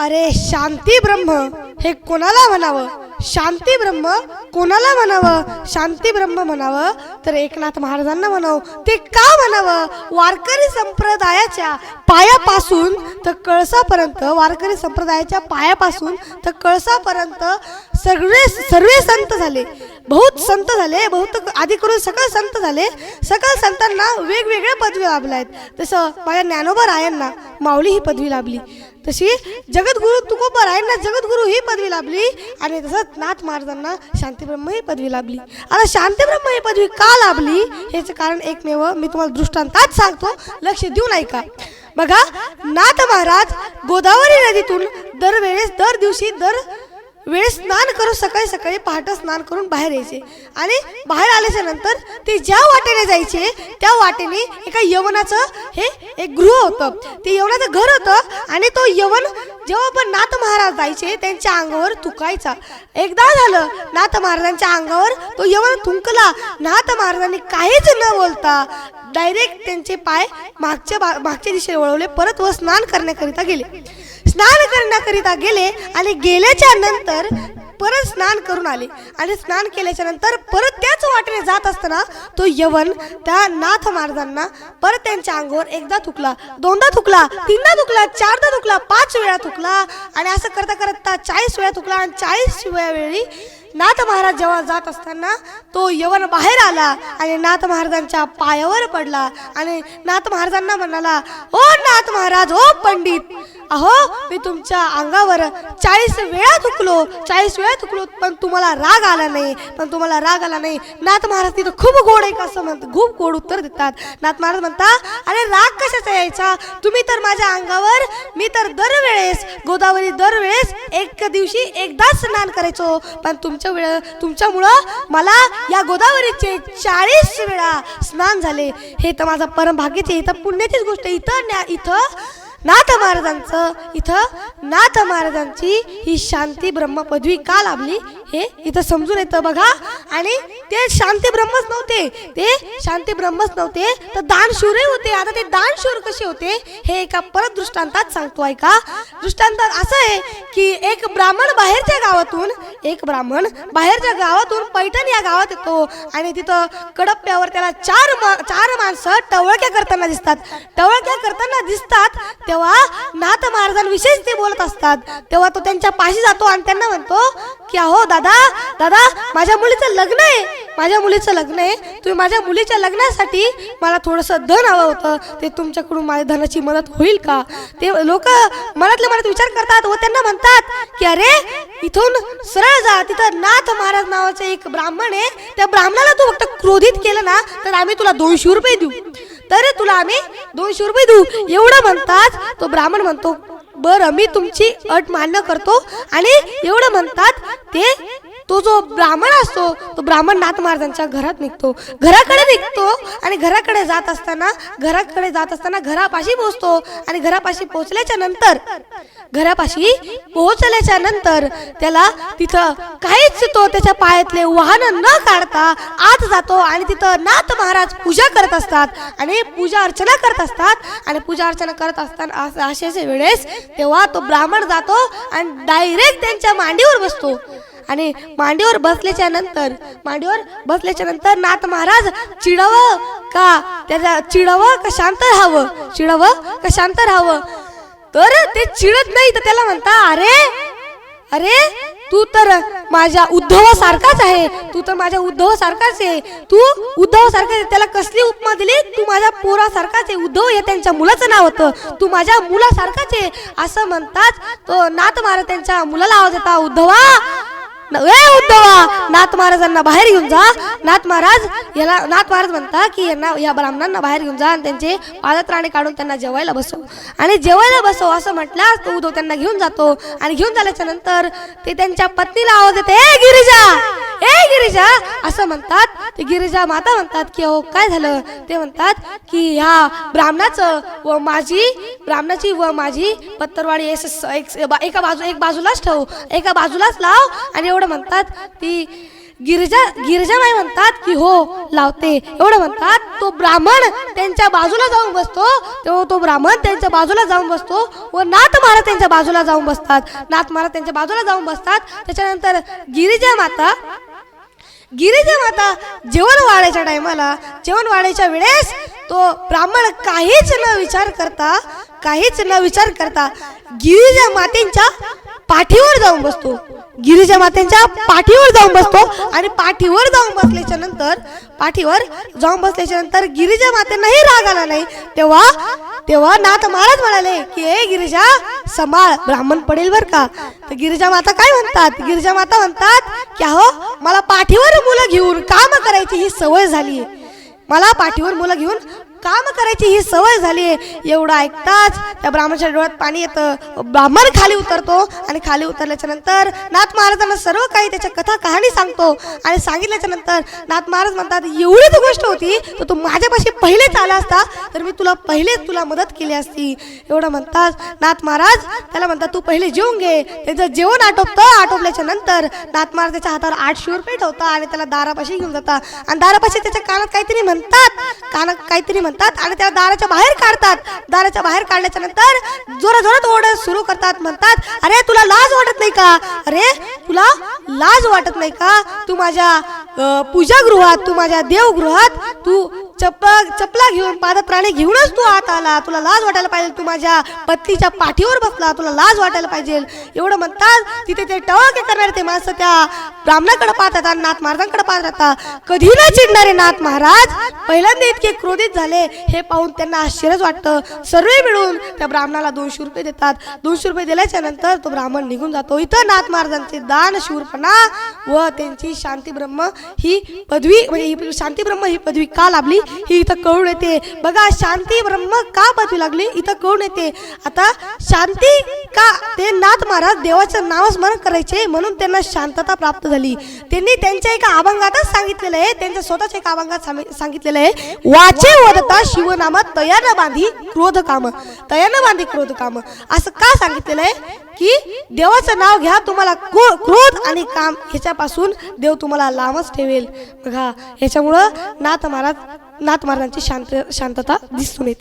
अरे शांती ब्रह्म हे कोणाला म्हणावं? शांती ब्रह्म कोणाला म्हणावं? शांती ब्रह्म म्हणावं? तर एकनाथ महाराजांना म्हणावं. ते का म्हणावं? वारकरी संप्रदायाच्या पायापासून तर कळसापर्यंत वारकरी संप्रदायाच्या पायापासून तर कळसापर्यंत सगळे सर्व संत झाले. बहुत संत झाले बहुत आधी करून सकल संत झाले. सकल संतांना वेगवेगळ्या पदवी लाभल्या आहेत. तसं माझ्या ज्ञानोबा रायांना माऊली ही पदवी लाभली. तशी जगद्गुरु तुकोबरायांना जगद्गुरु ही पदवी लाभली. आणि तसंच नाथ महाराजांना शांतीब्रह्म ही पदवी लाभली. आता शांतीब्रह्म ही पदवी का लाभली? याचं कारण एकमेव मी तुम्हाला दृष्टांतात सांगतो. लक्ष देऊन ऐका. बघा नाथ महाराज गोदावरी नदीतून दरवेळेस दर दिवशी दर वेळ स्नान करून सकाळी सकाळी पहाटे स्नान करून बाहेर यायचे. आणि बाहेर आल्याच्यानंतर ते ज्या वाटेने जायचे त्या वाटेने एका यवनाचं हे एक गृह होतं. ते यवनाचं घर होतं आणि तो यवन जेव्हा पण नाथ महाराज जायचे त्यांच्या अंगावर तुकायचा एकदा झालं नाथ महाराजांच्या अंगावर तो यवन थुंकला. नाथ महाराजांनी काहीच न बोलता डायरेक्ट त्यांचे पाय मागच्या बा- मागच्या दिशेने वळवले. परत व स्नान करण्याकरिता गेले. स्नान करण्याकरिता गेले आणि गेल्याच्यानंतर परत स्नान करून आले. आणि स्नान केल्याच्यानंतर परत त्याच वाटेने जात असताना तो यवन त्या नाथ महाराजांना परत त्यांच्या अंगावर एकदा थुकला दोनदा थुकला तीनदा थुकला चारदा थुकला पाच वेळा थुकला. आणि असं करता करता चाळीस वेळा थुकला आणि चाळीस वेळी नाथ महाराज जेव्हा जात असताना तो यवन बाहेर आला आणि नाथ महाराजांच्या पायावर पडला आणि नाथ महाराजांना म्हणाला ओ नाथ महाराज ओ पंडित अहो मी तुमच्या अंगावर चाळीस वेळा थुकलो चाळीस वेळा थुकलो पण तुम्हाला राग आला नाही पण तुम्हाला राग आला नाही. नाथ महाराज तिथं खूप गोड आहे असं म्हणतात खूप गोड उत्तर देतात. नाथ महाराज म्हणता अरे राग कशाचा यायचा? तुम्ही तर माझ्या अंगावर मी तर दरवेळेस गोदावरी दरवेळेस एक दिवशी एकदाच स्नान करायचो पण तुम तुमच्या वेळ तुमच्यामुळं मला या गोदावरीचे चाळीस वेळा स्नान झाले. हे तर माझं परमभाग्याचे इथं पुण्याचीच गोष्ट इथं न्या इथं नाथ महाराजांचं इथं नाथ महाराजांची ही शांती ब्रह्मपदवी का लाभली? हे इथं समजून येतं बघा. आणि ते शांती ब्रह्मच नव्हते. ते शांती ब्रह्मच नव्हते. तर दानशूरही होते. आता ते दानशूर कसे होते हे एका परत दृष्टांतात सांगतो ऐका. दृष्टांतात असं आहे की एक ब्राह्मण बाहेरच्या गावातून एक ब्राह्मण बाहेरच्या गावातून पैठण या गावात येतो. आणि तिथं कडप्प्यावर त्याला चार मा- चार माणसं टवळक्या करताना दिसतात. टवळक्या करताना दिसतात तेव्हा नाथ महाराजांविषयीच ते बोलत असतात. तेव्हा तो त्यांच्या पाशी जातो आणि त्यांना म्हणतो की अहो दादा दादा दादा माझ्या मुलीचं लग्न आहे. माझ्या मुलीचं लग्न आहे. तुम्ही माझ्या मुलीच्या लग्नासाठी मला थोडंसं धन हवं होतं. ते तुमच्याकडून माझ्या धनाची मदत होईल का? ते लोक मनातल्या मनात विचार करतात व त्यांना म्हणतात की अरे इथून सरळ जा. तिथं नाथ महाराज नावाचे एक ब्राह्मण आहे. त्या ब्राह्मणाला तू फक्त क्रोधित केलं ना तर आम्ही तुला दोनशे रुपये देऊ. तर तुला आम्ही दोनशे रुपये देऊ. एवढं म्हणतात. तो ब्राह्मण म्हणतो बरं मी तुमची अट मान्य करतो. आणि एवढं म्हणतात ते तो जो ब्राह्मण असतो तो ब्राह्मण नाथ महाराजांच्या घरात निघतो. घराकडे निघतो आणि घराकडे जात असताना घराकडे जात असताना घरापाशी पोहोचतो आणि घरापाशी पोहोचल्याच्या नंतर घरापाशी पोहोचल्याच्या नंतर त्याला तिथं काहीच तो त्याच्या पायातले वाहन न काढता आत जातो आणि तिथं नाथ महाराज पूजा करत असतात आणि पूजा अर्चना करत असतात. आणि पूजा अर्चना करत असताना अस- अशाच वेळेस तेव्हा तो ब्राह्मण जातो आणि डायरेक्ट त्यांच्या मांडीवर बसतो. आणि मांडीवर बसल्याच्या नंतर मांडीवर बसल्याच्या नंतर नाथ महाराज चिडावं का? त्याचा चिडवं का शांत राहावं? चिडवं का शांत राहावं? तर ते चिडत नाही तर त्याला म्हणता अरे अरे तू तर माझ्या उद्धवासारखाच आहे. तू तर माझ्या उद्धवासारखाच आहे. तू उद्धवासारखाच आहे. त्याला कसली उपमा दिली? तू माझ्या पोरासारखाच आहे. उद्धव हे त्यांच्या मुलाचं नाव होतं. तू माझ्या मुलासारखाच आहे. असं म्हणताच तो नाथ महाराज त्यांच्या मुलाला आवाज येता उद्धवा उद्धवा नाथ महाराजांना बाहेर घेऊन जा. नाथ महाराज याला नाथ महाराज म्हणता की यांना या ब्राह्मणांना बाहेर घेऊन जा आणि त्यांचे पादत्राणे काढून त्यांना जेवायला बसव. आणि जेवायला बसव असं म्हटल्यास तो उद्धव त्यांना घेऊन जातो. आणि घेऊन झाल्याच्यानंतर ते त्यांच्या पत्नीला आवाज येते गिरिजा! ए गिरिजा असं म्हणतात ते गिरिजा माता म्हणतात की हो काय झालं? ते म्हणतात की ह्या ब्राह्मणाचं व माझी ब्राह्मणाची व माझी पत्तरवाडी एस- एक एका बाजू एक बाजूलाच ठेव एका बाजूलाच लाव. आणि एवढं म्हणतात ती गिरिजा गिरिजाबाई म्हणतात की हो लावते. एवढं म्हणतात तो ब्राह्मण त्यांच्या बाजूला जाऊन बसतो. तेव्हा तो ब्राह्मण त्यांच्या बाजूला जाऊन बसतो. व नाथ महाराज त्यांच्या बाजूला जाऊन बसतात. नाथ महाराज त्यांच्या बाजूला जाऊन बसतात. त्याच्यानंतर गिरिजा माता गिरीजा माता जेवण वाढायच्या टायमाला जेवण वाढायच्या वेळेस तो ब्राह्मण काहीच न विचार करता काहीच न विचार करता गिरीजा मातेंच्या पाठीवर जाऊन बसतो. गिरीजा मातेंच्या पाठीवर जाऊन बसतो आणि पाठीवर जाऊन बसल्याच्या नंतर पाठीवर जाऊन बसल्याच्या नंतर गिरिजा मातेंनाही राग आला नाही. तेव्हा तेव्हा नाथ महाराज म्हणाले की हे गिरिजा समाळ ब्राह्मण पडेल बर का? तर गिरिजा माता काय म्हणतात? गिरिजा माता म्हणतात की अहो मला पाठीवर मुलं घेऊन काम करायची ही सवय झाली. मला पाठीवर मुलं घेऊन काम करायची ही सवय झाली आहे. एवढं ऐकताच त्या ब्राह्मणाच्या डोळ्यात पाणी येतं. ब्राह्मण खाली उतरतो आणि खाली उतरल्याच्या नंतर नाथ महाराजांना सर्व काही त्याच्या कथा कहाणी सांगतो. आणि सांगितल्याच्या नंतर नाथ महाराज म्हणतात एवढीच गोष्ट होती तर तू माझ्यापाशी पहिलेच आला असता तर मी तुला पहिलेच तुला मदत केली असती. एवढं म्हणतात नाथ महाराज त्याला म्हणतात तू पहिले जेवून घे. त्याचं जेवण आटोपतं. आटोपल्याच्या नंतर नाथ महाराज त्याच्या हातावर आठ शिवर पेट आणि त्याला दारापाशी घेऊन जातात. आणि दारापाशी त्याच्या कानात काहीतरी म्हणतात. कानात काहीतरी म्हणतात आणि त्याला दाराच्या बाहेर काढतात. दाराच्या बाहेर काढल्याच्या नंतर जोरा जोरात ओढत सुरू करतात म्हणतात अरे तुला लाज वाटत नाही का? अरे तुला लाज वाटत नाही का? तू माझ्या पूजागृहात तू माझ्या देवगृहात तू चप्पल चपला घेऊन पादत्राणे घेऊनच तू आत आला. तुला लाज वाटायला पाहिजे तू माझ्या पत्नीच्या पाठीवर बसला. तुला लाज वाटायला पाहिजे. एवढं म्हणतात तिथे ते टवके करणारे ते माणसं त्या ब्राह्मणाकडे पाहत राहतात नाथ महाराजांकडे पाहत राहतात. कधी न चिडणारे नाथ महाराज पहिल्यांदा इतके क्रोधित झाले हे पाहून त्यांना आश्चर्यच वाटतं. सर्व मिळून त्या ब्राह्मणाला दोनशे रुपये देतात. दोनशे रुपये दिल्याच्या नंतर तो ब्राह्मण निघून जातो. इथं नाथ महाराजांचे दान शूरपणा व त्यांची शांती ब्रह्म ही पदवी म्हणजे ही शांती ब्रह्म ही पदवी का लाभली? ही इथं कळून येते. बघा शांती ब्रह्म का बाजू लागली? इथं कळून येते. आता शांती का? ते नाथ महाराज देवाचं नावस्मरण करायचे म्हणून त्यांना शांतता प्राप्त झाली. त्यांनी त्यांच्या एका अभंगातच सांगितलेलं आहे. त्यांच्या स्वतःच्या एका अभंगात सांग- सांगितलेलं आहे. वाचे वदता शिवनाम तयान बांधी क्रोध काम. तयानं बांधी क्रोध काम. असं का सांगितलेलं आहे? की देवाचं नाव घ्या तुम्हाला क्रोध आणि काम ह्याच्यापासून देव तुम्हाला लांबच ठेवेल. बघा ह्याच्यामुळं नाथ महाराज नाथ महाराजांची शांत शांतता दिसून येते.